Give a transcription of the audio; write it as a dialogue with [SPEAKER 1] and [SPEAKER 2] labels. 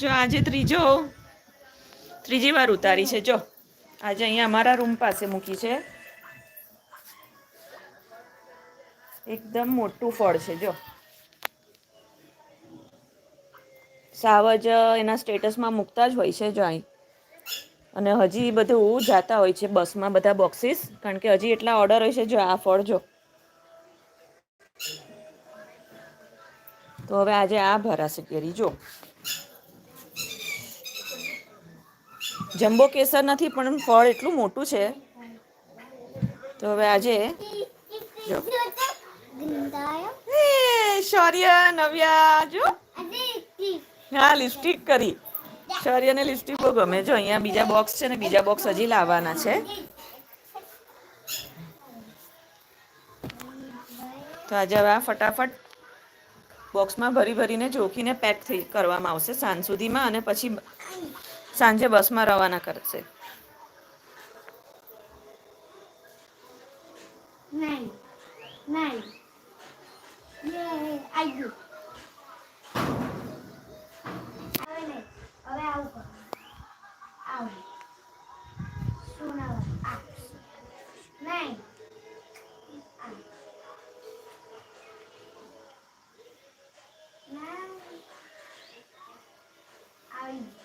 [SPEAKER 1] જો આજે ત્રીજો ત્રીજી વાર ઉતારી છે. જો, આજે અહીંયા અમારા રૂમ પાસે મૂકી છે. એકદમ મોટું ફળ છે. જો. સાવજ એના સ્ટેટસમાં મૂકતા જ હોય છે જો અહીં. અને હજી બધું જાતા હોય છે બસમાં બધા બોક્સીસ, કારણ કે હજી એટલા ઓર્ડર હોય છે જો આ ફળ જો. તો હવે આજે આ ભરાશે કેરી. જો. જમ્બો કેસર નથી, પણ ફળ એટલું મોટું છે. તો હવે આજે શૌર્ય, નવ્યા, જો. હા, લિપસ્ટિક કરી. શૌર્યને લિપસ્ટિક બહુ ગમે. જો, અહીંયા બીજા બોક્સ છે ને, બીજા બોક્સ હજી લાવવાના છે. તો આજે હવે આ ફટાફટ બોક્સમાં ભરી ભરીને જોખીને પેક થઈ કરવામાં આવશે સાંજ સુધીમાં અને પછી સાંજે બસમાં રવાના કરશે
[SPEAKER 2] નહીં નહીં આવી Thank you.